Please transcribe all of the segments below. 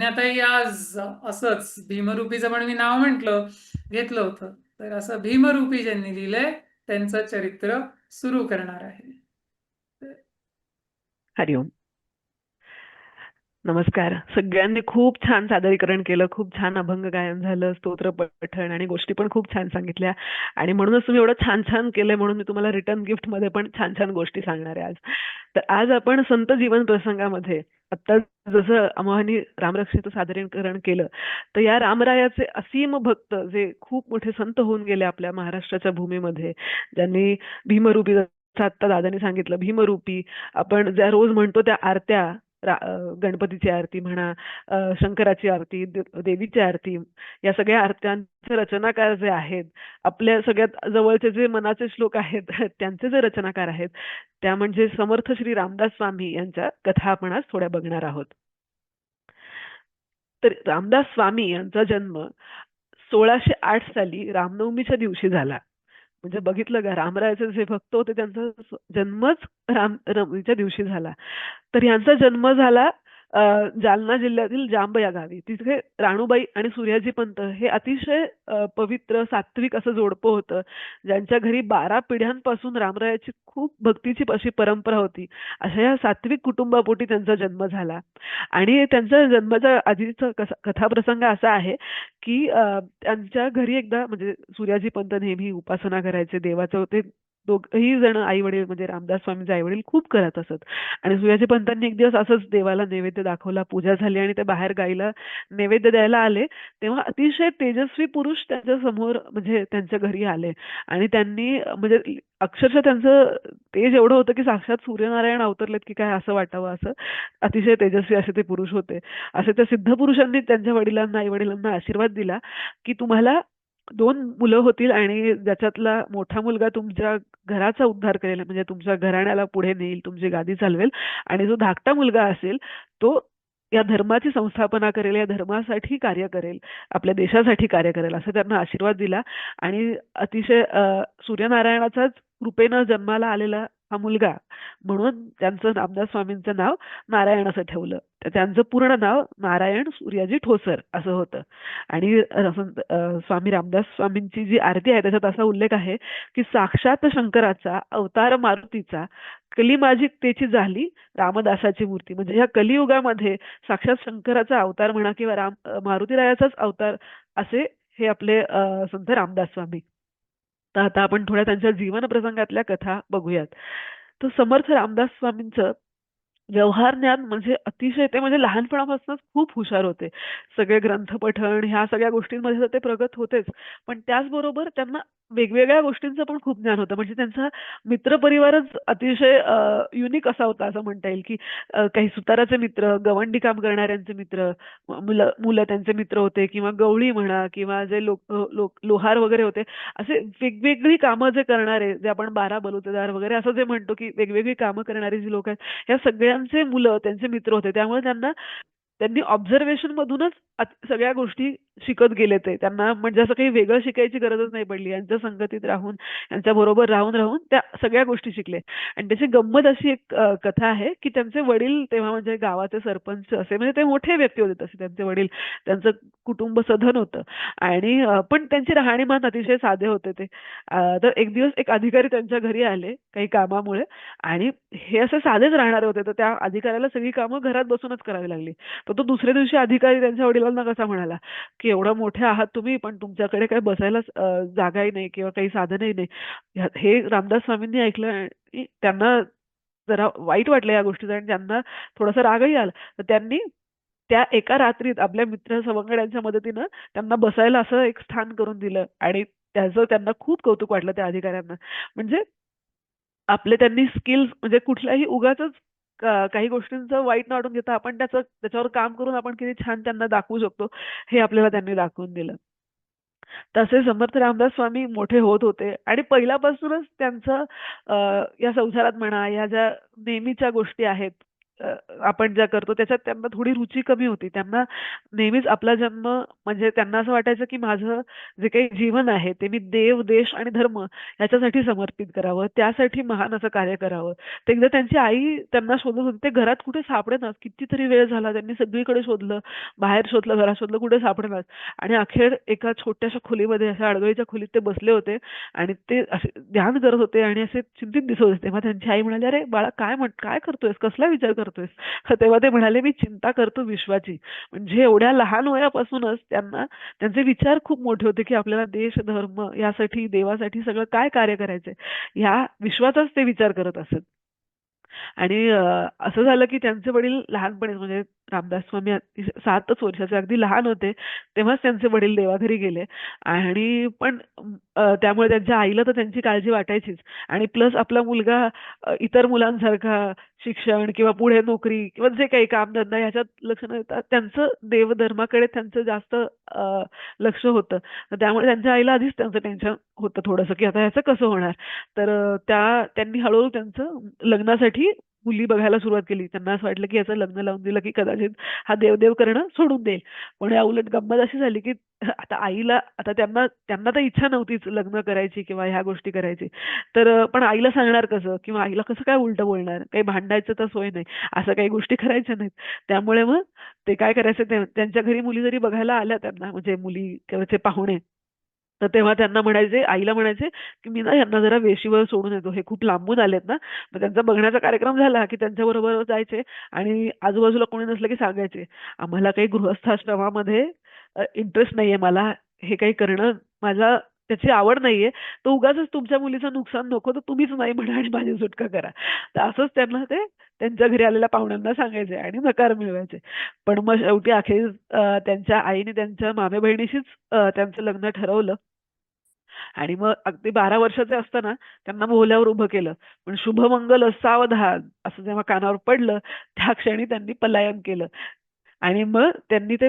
पुण्यातही आज असंच भीमरूपीचं पण मी नाव म्हटलं घेतलं होतं. तर असं भीमरूपी ज्यांनी लिहिलंय त्यांचं चरित्र सुरू करणार आहे. हरिओम नमस्कार. सगळ्यांनी खूप छान सादरीकरण केलं खूप छान अभंग गायन झालं स्तोत्र पठण आणि गोष्टी पण खूप छान सांगितल्या. आणि म्हणूनच तुम्ही एवढं छान छान केलंय म्हणून मी तुम्हाला रिटर्न गिफ्टमध्ये पण छान छान गोष्टी सांगणार आहे आज. तर आज आपण संत जीवन प्रसंगामध्ये आता जसं अमोहानी रामरक्षेचं सादरीकरण केलं तर या रामरायाचे असीम भक्त जे खूप मोठे संत होऊन गेले आपल्या महाराष्ट्राच्या भूमीमध्ये ज्यांनी भीमरूपी आता आत्ता दादानी सांगितलं भीमरूपी आपण ज्या रोज म्हणतो त्या आरत्या गणपतीची आरती म्हणा शंकराची आरती देवीची आरती या सगळ्या आरत्यांचे रचनाकार जे आहेत आपल्या सगळ्यात जवळचे जे मनाचे श्लोक आहेत त्यांचे जे रचनाकार आहेत त्या म्हणजे समर्थ श्री रामदास स्वामी यांच्या कथा आपण आज थोड्या बघणार आहोत. तर रामदास स्वामी यांचा जन्म सोळाशे आठ साली रामनवमीच्या दिवशी झाला. म्हणजे बघितलं का? रामरायाचे जे भक्त होते त्यांचा जन्मच राम दिवशी झाला. तर यांचा जन्म झाला जालना जिल्ह्यातील जांब या गावी. तिथे राणूबाई आणि सूर्याजी पंत हे अतिशय पवित्र सात्विक असं जोडपं होतं. ज्यांच्या घरी बारा पिढ्यांपासून रामरायाची खूप भक्तीची अशी परंपरा होती. अशा या सात्विक कुटुंबापोटी त्यांचा जन्म झाला. आणि त्यांचा जन्माचा आधीचा कसा कथाप्रसंग असा आहे की अं, त्यांच्या घरी एकदा म्हणजे सूर्याजी पंत नेहमी उपासना करायचे देवाचं ते दोघही जण आई वडील म्हणजे रामदास स्वामींचे आई वडील खूप करत असत. आणि सूर्याजी पंतांनी एक दिवस असंच देवाला नैवेद्य दाखवला पूजा झाली आणि ते बाहेर गाईला नैवेद्य द्यायला आले. तेव्हा अतिशय तेजस्वी पुरुष त्यांच्यासमोर म्हणजे त्यांच्या घरी आले. आणि त्यांनी म्हणजे अक्षरशः त्यांचं तेज एवढं होतं की साक्षात सूर्यनारायण अवतरलेत की काय असं वाटावं असं. अतिशय तेजस्वी असे ते पुरुष होते. असे त्या सिद्ध पुरुषांनी त्यांच्या वडिलांना आई वडिलांना आशीर्वाद दिला की तुम्हाला दोन मुलं होतील आणि ज्याच्यातला मोठा मुलगा तुमच्या घराचा उद्धार करेल म्हणजे तुमच्या घराण्याला पुढे नेईल तुमची गादी चालवेल आणि जो धाकटा मुलगा असेल तो या धर्माची संस्थापना करेल या धर्मासाठी कार्य करेल आपल्या देशासाठी कार्य करेल असं त्यांना आशीर्वाद दिला. आणि अतिशय सूर्यनारायणाचाच कृपेनं जन्माला आलेला हा मुलगा म्हणून त्यांचं रामदास स्वामींचं नाव नारायण असं ठेवलं. तर त्यांचं पूर्ण नाव नारायण सूर्याजी ठोसर असं होतं. आणि स्वामी रामदास स्वामींची जी आरती आहे त्याच्यात असा उल्लेख आहे की साक्षात शंकराचा अवतार मारुतीचा कलिमाजिकतेची झाली रामदासाची मूर्ती. म्हणजे ह्या कलियुगामध्ये साक्षात शंकराचा अवतार म्हणा किंवा राम मारुतीरायाचाच अवतार असे हे आपले संत रामदास स्वामी. तर आता आपण थोड्या त्यांच्या जीवन प्रसंगातल्या कथा बघूयात. तर समर्थ रामदास स्वामींचं व्यवहार ज्ञान म्हणजे अतिशय ते म्हणजे लहानपणापासूनच खूप हुशार होते. सगळे ग्रंथ पठण ह्या सगळ्या गोष्टींमध्ये तर ते प्रगत होतेच. पण त्याचबरोबर त्यांना वेगवेगळ्या गोष्टींचं पण खूप ज्ञान होतं. म्हणजे त्यांचा मित्रपरिवारच अतिशय युनिक असा होता असं म्हणता येईल की काही सुताराचे मित्र गवंडी काम करणाऱ्यांचे मित्र मुलं मुलं त्यांचे मित्र होते किंवा गवळी म्हणा किंवा जे लोक लोक लोहार वगैरे होते असे वेगवेगळी कामं जे करणारे जे आपण बारा बलुतेदार वगैरे असं जे म्हणतो की वेगवेगळी कामं करणारी जी लोक आहेत ह्या सगळ्यांचे मुलं त्यांचे मित्र होते. त्यामुळे त्यांना त्यांनी ऑब्झर्वेशन मधूनच सगळ्या गोष्टी शिकत गेले ते. त्यांना म्हणजे असं काही वेगळं शिकायची गरजच नाही पडली. यांच्या संगतीत राहून यांच्या बरोबर राहून राहून त्या सगळ्या गोष्टी शिकले. आणि त्याची गंमत अशी एक कथा आहे की त्यांचे वडील तेव्हा म्हणजे गावाचे सरपंच असे म्हणजे ते मोठे व्यक्ती होते तसे त्यांचे वडील. त्यांचं कुटुंब सधन होतं. आणि पण त्यांची राहणीमान अतिशय साधे होते ते. तर एक दिवस एक अधिकारी त्यांच्या घरी आले काही कामामुळे. आणि हे असे साधेच राहणारे होते. तर त्या अधिकाऱ्याला सगळी कामं घरात बसूनच करावी लागली. तर तो दुसऱ्या दिवशी अधिकारी त्यांच्या वडिलांना कसा म्हणाला की एवढा मोठे आहात तुम्ही पण तुमच्याकडे काही बसायला जागाही नाही किंवा काही साधनही नाही. हे रामदास स्वामींनी ऐकलं आणि त्यांना जरा वाईट वाटलं या गोष्टीचं आणि त्यांना थोडासा रागही आला. तर त्यांनी त्या एका रात्रीत आपल्या मित्र सवंगड्यांच्या मदतीनं त्यांना बसायला असं एक स्थान करून दिलं आणि त्याचं त्यांना खूप कौतुक वाटलं त्या अधिकाऱ्यांना. म्हणजे आपले त्यांनी स्किल्स म्हणजे कुठल्याही उगाच काही गोष्टींचं वाईट न वाटून घेता आपण त्याचं त्याच्यावर काम करून आपण किती छान त्यांना दाखवू शकतो हे आपल्याला त्यांनी दाखवून दिलं. तसे समर्थ रामदास स्वामी मोठे होत होते आणि पहिल्यापासूनच त्यांचं या संसारात म्हणा या ज्या नेहमीच्या गोष्टी आहेत आपण ज्या करतो त्याच्यात त्यांना थोडी रुची कमी होती. त्यांना नेहमीच आपला जन्म म्हणजे त्यांना असं वाटायचं की माझं जे काही जीवन आहे ते मी देव देश आणि धर्म याच्यासाठी समर्पित करावं त्यासाठी महान असं कार्य करावं. ते एकदा त्यांची आई त्यांना शोधत होती ते घरात कुठे सापडेनात कितीतरी वेळ झाला त्यांनी सगळीकडे शोधलं बाहेर शोधलं घरात शोधलं कुठे सापडेनात आणि अखेर एका छोट्याशा खोलीमध्ये अशा अडगळीच्या खोलीत ते बसले होते आणि ते असे ध्यान करत होते आणि असे चिंतित दिसत होते. तेव्हा त्यांची आई म्हणाली अरे बाळा काय म्हण काय करतोयस? कसला विचार करतो करतोयस. तेव्हा ते म्हणाले मी चिंता करतो विश्वाची. म्हणजे एवढ्या लहान वयापासूनच त्यांना त्यांचे विचार खूप मोठे होते की आपल्याला देश धर्म यासाठी देवासाठी सगळं काय कार्य करायचंय. या विश्वाचाच ते विचार करत असत. आणि असं झालं की त्यांचे वडील लहानपणी म्हणजे रामदास स्वामी सातच वर्षाचे अगदी लहान होते तेव्हाच त्यांचे वडील देवाघरी गेले. आणि पण त्यामुळे त्यांच्या आईला तर त्यांची काळजी वाटायचीच. आणि प्लस आपला मुलगा इतर मुलांसारखा शिक्षण किंवा पुढे नोकरी किंवा जे काही कामधंदा ह्याच्यात लक्ष न देता त्यांचं देवधर्माकडे त्यांचं जास्त लक्ष होतं. त्यामुळे त्यांच्या आईला आधीच त्यांचं टेन्शन होतं थोडंसं की आता ह्याचं कसं होणार? तर त्या त्यांनी हळूहळू त्यांचं लग्नासाठी मुली बघायला सुरुवात केली. त्यांना असं वाटलं की याचं लग्न लावून दिलं की कदाचित हा देवदेव करणं सोडून देईल. पण या उलट गंमत अशी झाली की आता आईला आता त्यांना त्यांना तर इच्छा नव्हतीच लग्न करायची किंवा ह्या गोष्टी करायची. तर पण आईला सांगणार कसं? किंवा आईला कसं काय उलटं बोलणार? काही भांडायचं तर सोय नाही. असं काही गोष्टी करायच्या नाहीत. त्यामुळे मग ते काय करायचं? त्यांच्या घरी मुली जरी बघायला आल्या त्यांना म्हणजे मुली किंवा ते पाहुणे तर तेव्हा त्यांना म्हणायचे आईला म्हणायचे की मी ना यांना जरा वेशीवर सोडून येतो. हे खूप लांबून आलेत ना. मग त्यांचा बघण्याचा कार्यक्रम झाला की त्यांच्याबरोबर जायचे आणि आजूबाजूला कोणी नसलं की सांगायचे आम्हाला काही गृहस्थाश्रमामध्ये इंटरेस्ट नाहीये मला. हे काही करणं माझा त्याची आवड नाहीये. तर उगाच तुमच्या मुलीचं नुकसान नको तर तुम्हीच नाही म्हणा आणि माझी सुटका करा. तर असंच त्यांना ते त्यांच्या घरी आलेल्या पाहुण्यांना सांगायचे आणि नकार मिळवायचे. पण मग शेवटी अखेर त्यांच्या आईने त्यांच्या मामे बहिणीशीच त्यांचं लग्न ठरवलं. आणि मग अगदी बारा वर्षाचे असताना त्यांना मोहल्यावर उभं केलं. पण शुभमंगल सावधान असं जेव्हा कानावर पडलं त्या क्षणी त्यांनी पलायन केलं. आणि मग त्यांनी ते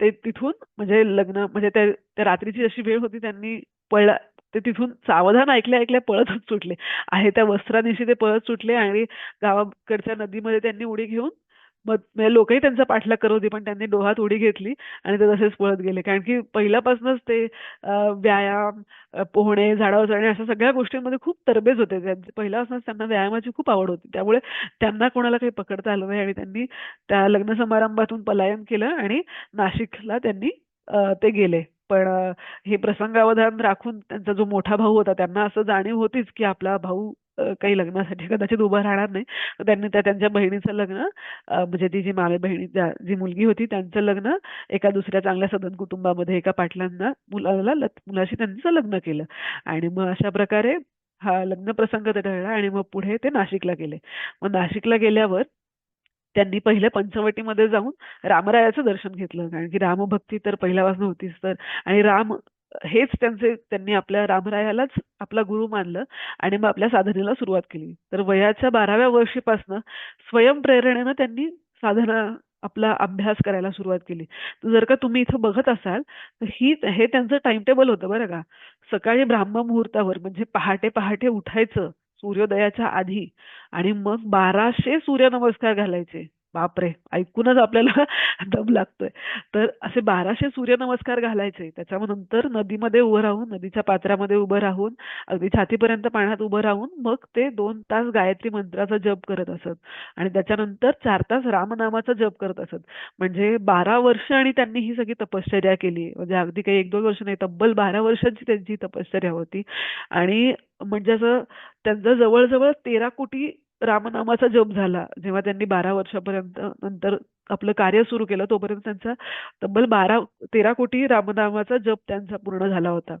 ते तिथून म्हणजे लग्न म्हणजे त्या त्या रात्रीची अशी वेळ होती त्यांनी पळला ते तिथून सावधान ऐकल्या ऐकल्या पळतच सुटले. आहे त्या वस्त्रानिशी ते पळत सुटले आणि गावाकडच्या नदीमध्ये त्यांनी उडी घेऊन मग म्हणजे लोकही त्यांचा पाठलाग करत होते पण त्यांनी डोहात उडी घेतली आणि ते तसेच पळत गेले. कारण की पहिल्यापासूनच ते व्यायाम पोहणे झाडावर चढणे अशा सगळ्या गोष्टींमध्ये खूप तरबेज होते. पहिल्यापासूनच त्यांना व्यायामाची खूप आवड होती. त्यामुळे त्यांना कोणाला काही पकडता आलं नाही आणि त्यांनी त्या लग्न समारंभातून पलायन केलं आणि नाशिकला त्यांनी ते गेले. पण हे प्रसंगावधान राखून त्यांचा जो मोठा भाऊ होता त्यांना असं जाणीव होतीच की आपला भाऊ काही लग्नासाठी कदाचित उभं राहणार नाही. तर त्यांनी त्या त्यांच्या बहिणीचं लग्न म्हणजे ती जी मामे बहिणी जी मुलगी होती त्यांचं लग्न एका दुसऱ्या चांगल्या सदन कुटुंबामध्ये एका पाटलांना मुलाला मुलाशी त्यांचं लग्न केलं. आणि मग अशा प्रकारे हा लग्न प्रसंग ते टळला आणि मग पुढे ते नाशिकला गेले. मग नाशिकला गेल्यावर त्यांनी पहिल्या पंचवटीमध्ये जाऊन रामरायाचं दर्शन घेतलं. कारण की रामभक्ती तर पहिल्यापासून होतीच तर. आणि राम हेच त्यांचे त्यांनी आपल्या रामरायालाच आपला गुरु मानलं आणि मग आपल्या साधनेला सुरुवात केली. तर वयाच्या बाराव्या वर्षीपासनं स्वयंप्रेरणेनं त्यांनी साधना आपला अभ्यास करायला सुरुवात केली. तर जर का तुम्ही इथं बघत असाल तर ही हे त्यांचं टाइम टेबल होतं बरं का. सकाळी ब्राह्म मुहूर्तावर म्हणजे पहाटे पहाटे उठायचं सूर्योदयाच्या आधी आणि मग बाराशे सूर्यनमस्कार घालायचे. बापरे! ऐकूनच आपल्याला दम लागतोय. तर असे बाराशे सूर्यनमस्कार घालायचे. त्याच्यानंतर नदीमध्ये उभं राहून नदीच्या पात्रामध्ये उभं राहून अगदी छातीपर्यंत पाण्यात उभं राहून मग ते दोन तास गायत्री मंत्राचा जप करत असत. आणि त्याच्यानंतर चार तास रामनामाचा जप करत असत. म्हणजे बारा वर्ष आणि त्यांनी ही सगळी तपश्चर्या केली. म्हणजे अगदी काही एक दोन वर्ष नाही तब्बल बारा वर्षांची त्यांची तपश्चर्या होती. आणि म्हणजे असं त्यांचं जवळजवळ तेरा कोटी रामनामाचा जप झाला. जेव्हा त्यांनी बारा वर्षापर्यंत नंतर आपलं कार्य सुरू केलं तोपर्यंत त्यांचा तब्बल बारा तेरा कोटी रामनामाचा जप त्यांचा पूर्ण झाला होता.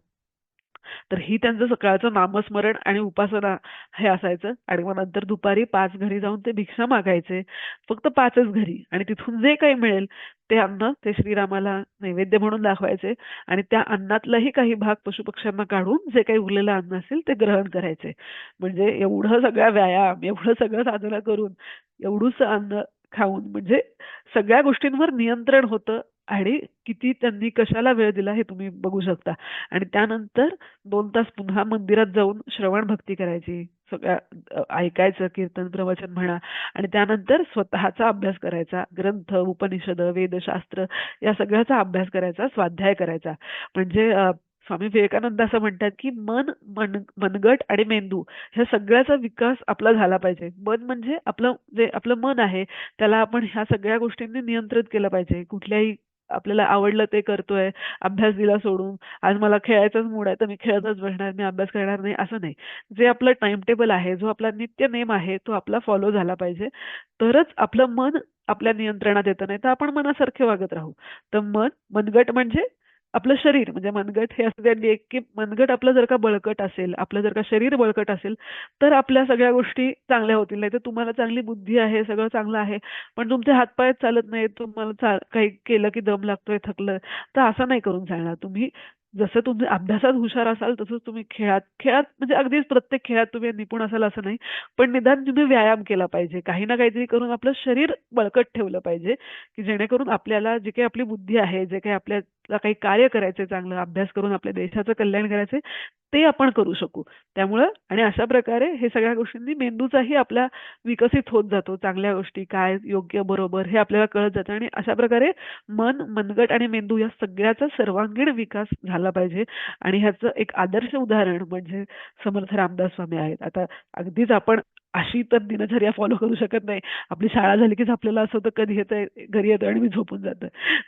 तर ही त्यांचं सकाळचं नामस्मरण आणि उपासना हे असायचं. आणि मग नंतर दुपारी पाच घरी जाऊन ते भिक्षा मागायचे. फक्त पाचच घरी. आणि तिथून जे काही मिळेल ते अन्न ते श्रीरामाला नैवेद्य म्हणून दाखवायचे. आणि त्या अन्नातलाही काही भाग पशुपक्ष्यांना काढून जे काही उरलेलं अन्न असेल ते ग्रहण करायचे. म्हणजे एवढं सगळा व्यायाम एवढं सगळं साधना करून एवढूच अन्न खाऊन म्हणजे सगळ्या गोष्टींवर नियंत्रण होतं. आणि किती त्यांनी कशाला वेळ दिला हे तुम्ही बघू शकता. आणि त्यानंतर दोन तास पुन्हा मंदिरात जाऊन श्रवण भक्ती करायची. सगळ्या ऐकायचं कीर्तन प्रवचन म्हणा. आणि त्यानंतर स्वतःचा अभ्यास करायचा. ग्रंथ उपनिषद वेदशास्त्र या सगळ्याचा अभ्यास करायचा स्वाध्याय करायचा. म्हणजे स्वामी विवेकानंद असं म्हणतात की मन मन मनगट आणि मेंदू ह्या सगळ्याचा विकास आपला झाला पाहिजे. मन म्हणजे आपलं जे आपलं मन आहे त्याला आपण ह्या सगळ्या गोष्टींनी नियंत्रित केलं पाहिजे. कुठल्याही आपल्याला आवडलं ते करतोय अभ्यास दिला सोडून आज मला खेळायचाच मूड आहे तर मी खेळतच बसणार मी अभ्यास करणार नाही असं नाही. जे आपलं टाइम टेबल आहे जो आपला नित्य नेम आहे तो आपला फॉलो झाला पाहिजे. तरच आपलं मन आपल्या नियंत्रणात येतं नाही तर आपण मनासारखे वागत राहू. तर मन मनगट म्हणजे आपलं शरीर म्हणजे मनगट हे असं त्यांनी एक की मनगट आपलं जर का बळकट असेल आपलं जर का शरीर बळकट असेल तर आपल्या सगळ्या गोष्टी चांगल्या होतील. नाही तर तुम्हाला चांगली बुद्धी आहे सगळं चांगलं आहे पण तुमचे हातपाय चालत नाही तुम्हाला काही केलं की दम लागतोय थकलं तर असं नाही करून चालणार. तुम्ही जसं तुम्ही अभ्यासात हुशार असाल तसंच तुम्ही खेळात खेळात म्हणजे अगदीच प्रत्येक खेळात तुम्ही निपुण असाल असं नाही पण निदान तुम्ही व्यायाम केला पाहिजे. काही ना काहीतरी करून आपलं शरीर बळकट ठेवलं पाहिजे की जेणेकरून आपल्याला जे काही आपली बुद्धी आहे जे काही आपल्याला काही कार्य करायचंय चांगलं अभ्यास करून आपल्या देशाचं कल्याण करायचंय ते आपण करू शकू. त्यामुळं आणि अशा प्रकारे हे सगळ्या गोष्टींनी मेंदूचाही आपला विकसित होत जातो चांगल्या गोष्टी काय योग्य बरोबर हे आपल्याला कळत जातं आणि अशा प्रकारे मन मनगट आणि मेंदू या सगळ्याचा सर्वांगीण विकास झाला पाहिजे. आणि ह्याचं एक आदर्श उदाहरण म्हणजे समर्थ रामदास स्वामी आहेत. आता अगदीच आपण अशी तर दिनचर्या फॉलो करू शकत नाही. आपली शाळा झाली की आपल्याला असं होतं कधी येतंय घरी येतं आणि मी झोपून जातं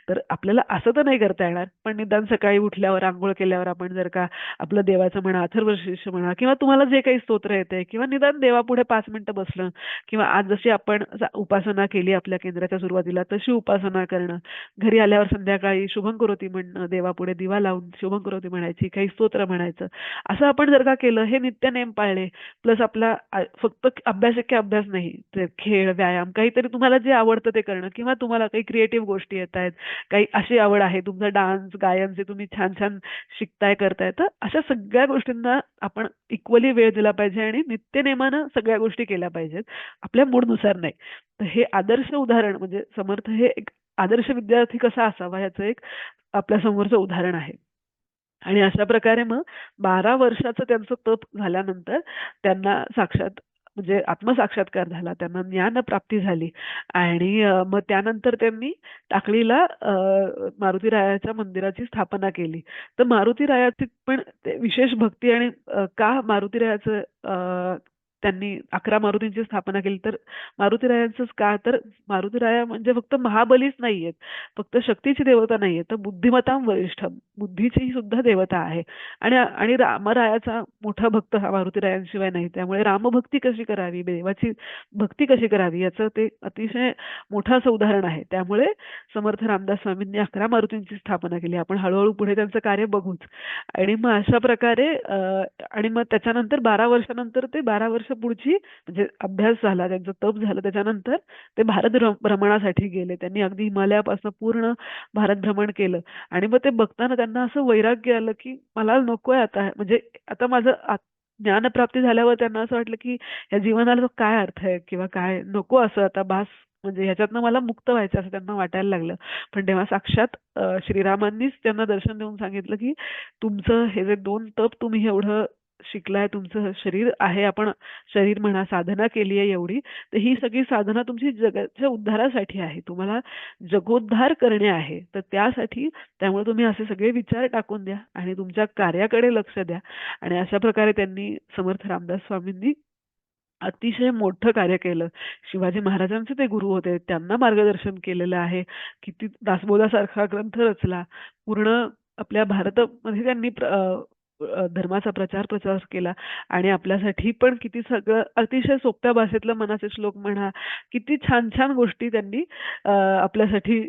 तर आपल्याला असं तर नाही करता येणार. पण निदान सकाळी उठल्यावर आंघोळ केल्यावर आपण जर का आपलं देवाचं म्हणा अथर्वशीर्ष म्हणा किंवा तुम्हाला जे काही स्तोत्र येते किंवा निदान देवापुढे पाच मिनिटं बसलं किंवा आज जशी आपण उपासना केली आपल्या केंद्राच्या सुरुवातीला तशी उपासना करणं. घरी आल्यावर संध्याकाळी शुभंकरोती म्हणणं देवापुढे दिवा लावून शुभंकरोती म्हणायची काही स्तोत्र म्हणायचं. असं आपण जर का केलं हे नित्य नेम पाळले प्लस आपला फक्त अभ्यास की अभ्यास नाही ते खेळ व्यायाम काहीतरी तुम्हाला जे आवडतं ते करणं किंवा तुम्हाला काही क्रिएटिव्ह गोष्टी येत आहेत काही अशी आवड आहे तुमचा डान्स गायन जे तुम्ही छान छान शिकताय करताय तर अशा सगळ्या गोष्टींना आपण इक्वली वेळ दिला पाहिजे आणि नित्यनेमानं सगळ्या गोष्टी केल्या पाहिजेत आपल्या मूडनुसार नाही. तर हे आदर्श उदाहरण म्हणजे समर्थ हे एक आदर्श विद्यार्थी कसा असावा ह्याचं एक आपल्या समोरचं उदाहरण आहे. आणि अशा प्रकारे मग बारा वर्षाचं त्यांचं तप झाल्यानंतर त्यांना साक्षात म्हणजे आत्मसाक्षात्कार झाला त्यांना ज्ञान प्राप्ती झाली. आणि मग त्यानंतर त्यांनी टाकळीला अ, मारुती रायाच्या मंदिराची स्थापना केली. तर मारुती रायाची पण विशेष भक्ती आणि का मारुती रायाचं त्यांनी अकरा मारुतींची स्थापना केली. तर मारुती रायांचंच का तर मारुती राया म्हणजे फक्त महाबलीच नाहीयेत. फक्त शक्तीची देवता नाहीये तर बुद्धिमत्ता वरिष्ठ. बुद्धीची सुद्धा देवता आहे. आणि आणि रामरायाचा मोठा भक्त हा मारुती रायांशिवाय नाही. त्यामुळे रामभक्ती कशी करावी? देवाची भक्ती कशी करावी? याचं ते अतिशय मोठं असं उदाहरण आहे. त्यामुळे समर्थ रामदास स्वामींनी अकरा मारुतींची स्थापना केली. आपण हळूहळू पुढे त्यांचं कार्य बघूच. आणि मग अशा प्रकारे आणि मग त्याच्यानंतर बारा वर्षानंतर ते बारा वर्ष पुढची म्हणजे अभ्यास झाला त्यांचं तप झालं त्याच्यानंतर ते भारत भ्रमणासाठी गेले. त्यांनी अगदी हिमालयापासून पूर्ण भारत भ्रमण केलं. आणि मग ते बघताना त्यांना असं वैराग्य आलं की मला नकोय आता. म्हणजे आता माझं ज्ञानप्राप्ती झाल्यावर त्यांना असं वाटलं की या जीवनाला काय अर्थ आहे? किंवा काय नको असं आता बास म्हणजे ह्याच्यातनं मला मुक्त व्हायचं असं त्यांना वाटायला लागलं. पण तेव्हा साक्षात श्रीरामांनीच त्यांना दर्शन देऊन सांगितलं की तुमचं हे जे दोन तप तुम्ही एवढं शिकलाय तुमचं शरीर आहे आपण शरीर म्हणा साधना केली आहे एवढी तर ही सगळी साधना तुमची जगाच्या उद्धारासाठी आहे. तुम्हाला जगोद्धार करणे आहे तर त्यासाठी त्यामुळे तुम्ही असे सगळे विचार टाकून द्या आणि तुमच्या कार्याकडे लक्ष द्या. आणि अशा प्रकारे त्यांनी समर्थ रामदास स्वामींनी अतिशय मोठं कार्य केलं. शिवाजी महाराजांचे ते गुरु होते त्यांना मार्गदर्शन केलेलं आहे. किती दासबोधासारखा ग्रंथ रचला. पूर्ण आपल्या भारतामध्ये त्यांनी प्र- धर्माचा प्रचार प्रचार केला. आणि आपल्यासाठी पण किती सगळं अतिशय सोप्या भाषेतलं मनाचे श्लोक म्हणा किती छान छान गोष्टी त्यांनी आपल्यासाठी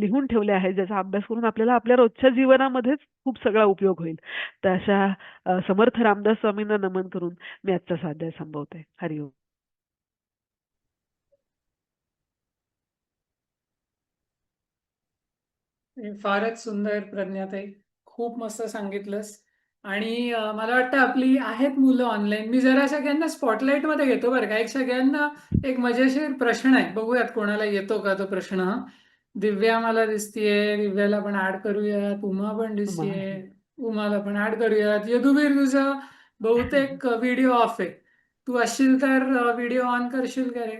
लिहून ठेवल्या आहेत ज्याचा अभ्यास करून आपल्याला आपल्या रोजच्या जीवनामध्येच खूप सगळा उपयोग होईल. तर अशा समर्थ रामदास स्वामींना नमन करून मी आजचा स्वाध्याय संभवते हरिओम फारच सुंदर प्रज्ञाताई. खूप मस्त सांगितलंस. आणि मला वाटतं आपली आहेत मुलं ऑनलाईन मी जरा सगळ्यांना स्पॉटलाईटमध्ये घेतो बरं का. एक सगळ्यांना एक मजेशीर प्रश्न आहे बघूयात कोणाला येतो का तो प्रश्न. दिव्या मला दिसतीये दिव्याला पण ऍड करूयात उमा पण दिसतीये उमाला पण ऍड करूयात. यदुवीर तुझा बहुतेक व्हिडिओ ऑफ आहे. तू असशील तर व्हिडिओ ऑन करशील का रे?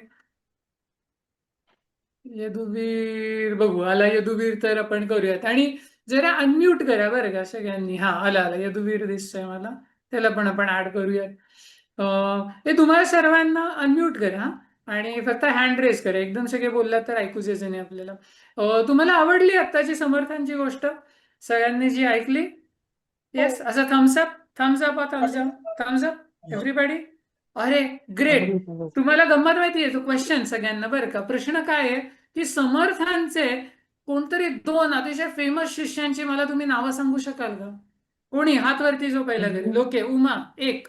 यदुवीर बघू. आला यदुवीर तर आपण करूयात. आणि जरा अनम्यूट करा बरं का सगळ्यांनी. हा आला आला. यदुवीर दिसतोय मला. त्याला पण आपण ऍड करूयात. हे तुम्हाला सर्वांना अनम्यूट करा. आणि फक्त हँड रेस करा. एकदम सगळे बोललात तर ऐकूच यायचं नाही आपल्याला. तुम्हाला आवडली आत्ताची समर्थांची गोष्ट? सगळ्यांनी जी ऐकली? येस असं thumbs up thumbs up thumbs up thumbs up everybody अरे ग्रेट तुम्हाला गंमत माहितीये तो क्वेश्चन सगळ्यांना बरं का? प्रश्न काय आहे? की समर्थांचे कोणतरी दोन अतिशय फेमस शिष्यांची मला तुम्ही नावं सांगू शकाल का? कोणी? हात वरती जो पहिला करेल ओके उमा एक.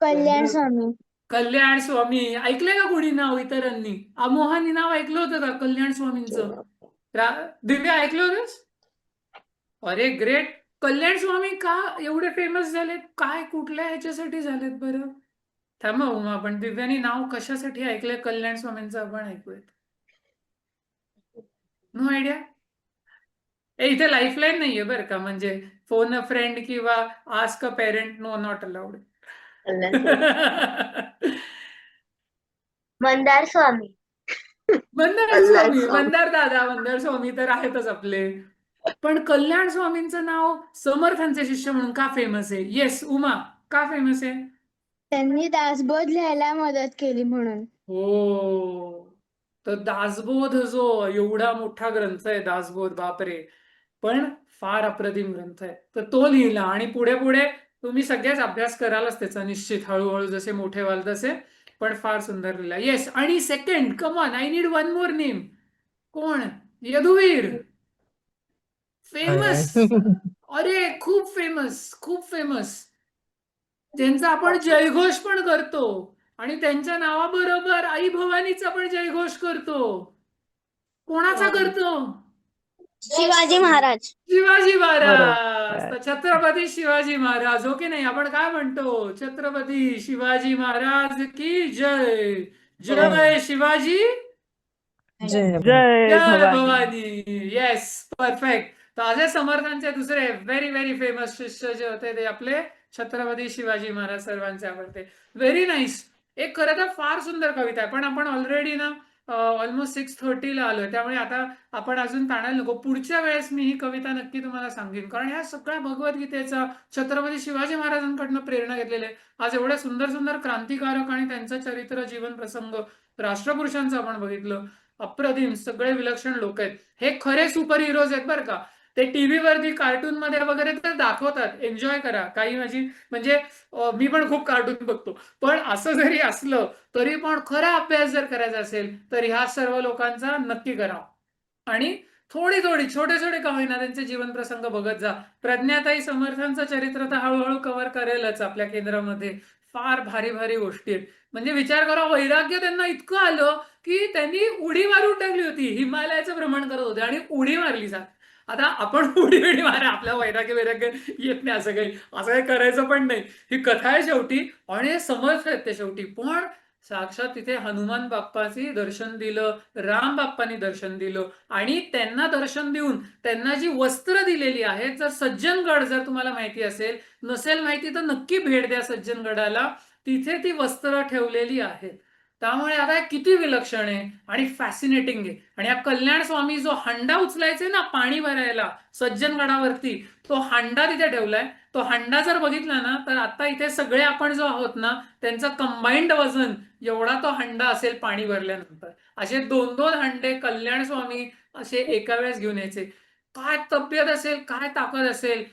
कल्याण स्वामी. कल्याण स्वामी. ऐकलंय का कोणी नाव इतरांनी? अमोहानी नाव ऐकलं होतं का कल्याण स्वामींचं? दिव्या ऐकलं होतंस? अरे ग्रेट कल्याण स्वामी का एवढे फेमस झालेत? काय कुठल्या ह्याच्यासाठी झालेत बरं? थांबा उमा आपण दिव्यानी नाव कशासाठी ऐकलंय? कल्याण स्वामींचं आपण ऐकूयात. नो आयडिया ए इथे लाईफलाईन नाहीये बरं का म्हणजे फोन अ फ्रेंड किंवा ask a parent no not allowed Mandar Swami. Mandar Swami. Mandar दादा मंदार स्वामी तर आहेतच आपले. पण कल्याण स्वामींचं नाव समर्थांचे शिष्य म्हणून का फेमस आहे? येस उमा का फेमस आहे? त्यांनी दासबोध लिहायला मदत केली म्हणून. हो. तर दासबोध जो एवढा मोठा ग्रंथ आहे दासबोध बापरे. पण फार अप्रतिम ग्रंथ आहे. तर तो लिहिला आणि पुढे पुढे तुम्ही सगळ्याच अभ्यास करालच त्याचा निश्चित हळूहळू जसे मोठे व्हाल तसे पण फार सुंदर लिहिला. येस आणि second come on I need one more name कोण? यदुवीर. फेमस अरे खूप फेमस खूप फेमस ज्यांचा आपण जयघोष पण करतो. आणि त्यांच्या नावाबरोबर आई भवानीचा पण जयघोष करतो. कोणाचा करतो? शिवाजी महाराज. शिवाजी महाराज. छत्रपती शिवाजी महाराज. हो की नाही? आपण काय म्हणतो? छत्रपती शिवाजी महाराज की जय. जय शिवाजी. जय जय भवानी. येस परफेक्ट तर अजय समर्थांचे दुसरे व्हेरी व्हेरी फेमस शिष्य जे होते ते आपले छत्रपती शिवाजी महाराज सर्वांचे आवडते. व्हेरी नाईस एक खरं तर फार सुंदर कविता आहे. पण आपण ऑलरेडी ना ऑलमोस्ट सिक्स थर्टीला आलोय. त्यामुळे आता आपण अजून ताणायला नको. पुढच्या वेळेस मी ही कविता नक्की तुम्हाला सांगेन. कारण ह्या सगळ्या भगवद्गीतेचा छत्रपती शिवाजी महाराजांकडनं प्रेरणा घेतलेले आहे. आज एवढे सुंदर सुंदर क्रांतिकारक आणि त्यांचं चरित्र जीवन प्रसंग राष्ट्रपुरुषांचं आपण बघितलं. अप्रतिम सगळे विलक्षण लोक आहेत. हे खरे सुपर हिरोज आहेत बरं का? ते टीव्ही वरती कार्टून मध्ये वगैरे तर दाखवतात. एन्जॉय करा. काही माझी म्हणजे, म्हणजे मी पण खूप कार्टून बघतो. पण असं जरी असलं तरी पण खरा अभ्यास जर करायचा असेल तर ह्या सर्व लोकांचा नक्की करा. आणि थोडी थोडी छोटे छोटे का होईना त्यांचे जीवन प्रसंग बघत जा. प्रज्ञाताई समर्थांचं चरित्र तर हळूहळू कव्हर करेलच आपल्या केंद्रामध्ये. फार भारी भारी गोष्टी आहेत. म्हणजे विचार करा वैराग्य त्यांना इतकं आलं की त्यांनी उडी मारून टाकली होती. हिमालयाचं भ्रमण करत होते आणि उडी मारली जात आता आपण उडी उडी मारा आपल्या वैराग्य वैराग्य येत नाही असं काही. असं काही करायचं पण नाही. ही कथा आहे शेवटी आणि हे समर्थ आहेत ते शेवटी. पण साक्षात तिथे हनुमान बाप्पाची दर्शन दिलं राम बाप्पानी दर्शन दिलं. आणि त्यांना दर्शन देऊन त्यांना जी वस्त्र दिलेली आहेत जर सज्जनगड जर तुम्हाला माहिती असेल नसेल माहिती तर नक्की भेट द्या सज्जनगडाला. तिथे ती वस्त्र ठेवलेली आहेत. त्यामुळे आता किती विलक्षण आहे आणि फॅसिनेटिंग आहे. आणि या कल्याण स्वामी जो हंडा उचलायचे ना पाणी भरायला सज्जनगडावरती तो हंडा तिथे ठेवलाय. तो हंडा जर बघितला ना तर आता इथे सगळे आपण जो आहोत ना त्यांचं कंबाईंड वजन एवढा तो हंडा असेल पाणी भरल्यानंतर. असे दोन दोन हंडे कल्याण स्वामी असे एका वेळेस घेऊन यायचे. काय तब्येत असेल काय ताकद असेल?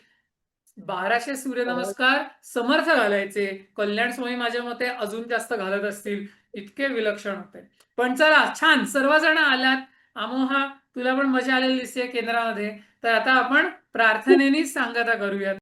बाराशे सूर्यनमस्कार समर्थ घालायचे. कल्याण स्वामी माझ्या मते अजून जास्त घालत असतील. इतके विलक्षण होते. पण चला छान. सर्वजण आलात. अमोहा तुला पण मजा आलेली दिसते केंद्रामध्ये. तर आता आपण प्रार्थनेनीच सांगता करूयात.